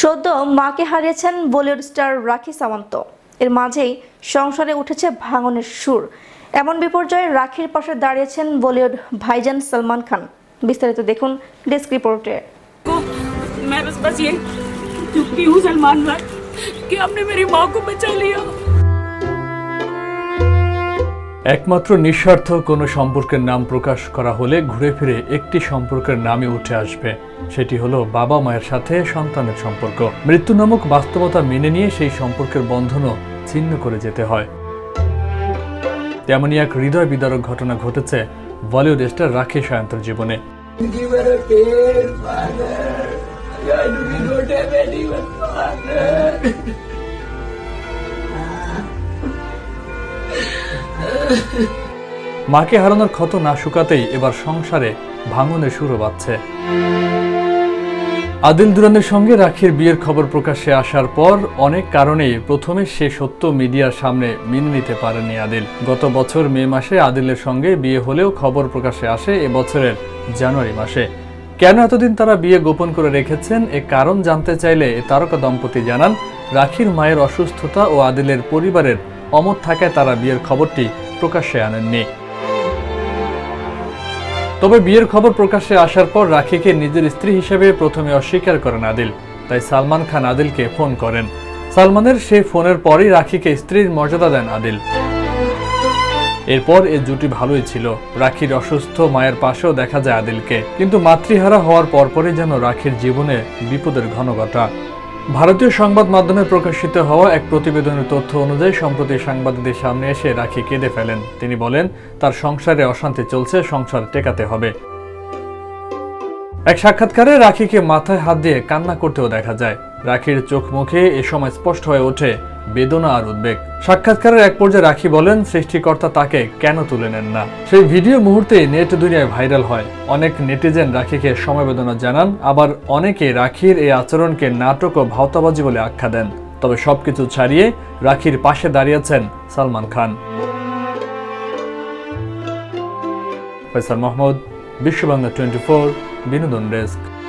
সদ্য মাকে হারিয়েছেন বলিউড স্টার রাখি সামন্ত। এর মাঝেই সংসারে উঠেছে ভাঙনের সুর। এমন বিপর্যয়ে রাখির পাশে দাঁড়িয়েছেন বলিউড ভাইজান সলমান খান। বিস্তারিত দেখুন ডেস্ক রিপোর্টে। একমাত্র নিঃস্বার্থ কোনো সম্পর্কের নাম প্রকাশ করা হলে ঘুরে ফিরে একটি সম্পর্কের নামই উঠে আসবে। সেটি হলো বাবা মায়ের সাথে সন্তানের সম্পর্ক। মৃত্যু নামক বাস্তবতা মেনে নিয়ে সেই সম্পর্কের বন্ধনও ছিন্ন করে যেতে হয়। তেমনই এক হৃদয় বিদারক ঘটনা ঘটেছে বলিউড স্টার রাখি সায়ন্তর জীবনে. মাকে হারানোর ক্ষত না শুকাতেই এবার সংসারে ভাঙনের সুরও বাজছে আদিল দুরানের সঙ্গে রাখির বিয়ের খবর প্রকাশ্যে আসার পর অনেক কারণেই প্রথমে সে সত্য মিডিয়ার সামনে মেনে নিতে পারেনি আদিল। গত বছর মে মাসে আদিলের সঙ্গে বিয়ে হলেও খবর প্রকাশ্যে আসে এ বছরের জানুয়ারি মাসে। কেন এতদিন তারা বিয়ে গোপন করে রেখেছেন এ কারণ জানতে চাইলে তারকা দম্পতি জানান, রাখির মায়ের অসুস্থতা ও আদিলের পরিবারের অমত থাকায় তারা বিয়ের খবরটি প্রকাশ্যে আনেননি। তবে বিয়ের খবর প্রকাশ্যে আসার পর রাখিকে নিজের স্ত্রী হিসেবে প্রথমে অস্বীকার করেন আদিল তাই সালমান খান আদিলকে ফোন করেন। সালমানের সেই ফোনের পরই রাখিকে স্ত্রীর মর্যাদা দেন আদিল। এরপর এ জুটি ভালোই ছিল। রাখির অসুস্থ মায়ের পাশেও দেখা যায় আদিলকে। কিন্তু মাতৃহারা হওয়ার পরপরই যেন রাখির জীবনে বিপদের ঘনঘটা। ভারতীয় সংবাদ মাধ্যমে প্রকাশিত হওয়া এক প্রতিবেদনের তথ্য অনুযায়ী সম্প্রতি সাংবাদিকদের সামনে এসে রাখি কেঁদে ফেলেন। তিনি বলেন, তার সংসারে অশান্তি চলছে, সংসার টেকাতে হবে। এক সাক্ষাৎকারে রাখিকে মাথায় হাত দিয়ে কান্না করতেও দেখা যায়। রাখির চোখ মুখে এ সময় স্পষ্ট হয়ে ওঠে বেদনা আর উদ্বেগ। সাক্ষাৎকারের এক পর্যায়ে রাখি বলেন, সৃষ্টিকর্তা তাকে কেন তুলে নেন না? সেই ভিডিও মুহূর্তে নেট দুনিয়ায় ভাইরাল হয়। অনেক নেটিজেন রাখিকে সমবেদনা জানান, আবার অনেকে রাখির এই আচরণকে নাটক ও ভাওতাবাজি বলে আখ্যা দেন। তবে সবকিছু ছাড়িয়ে রাখির পাশে দাঁড়িয়েছেন সালমান খান। ফয়সাল মাহমুদ, বিশ্ববাংলা টোয়েন্টি ফোর, বিনোদন ডেস্ক।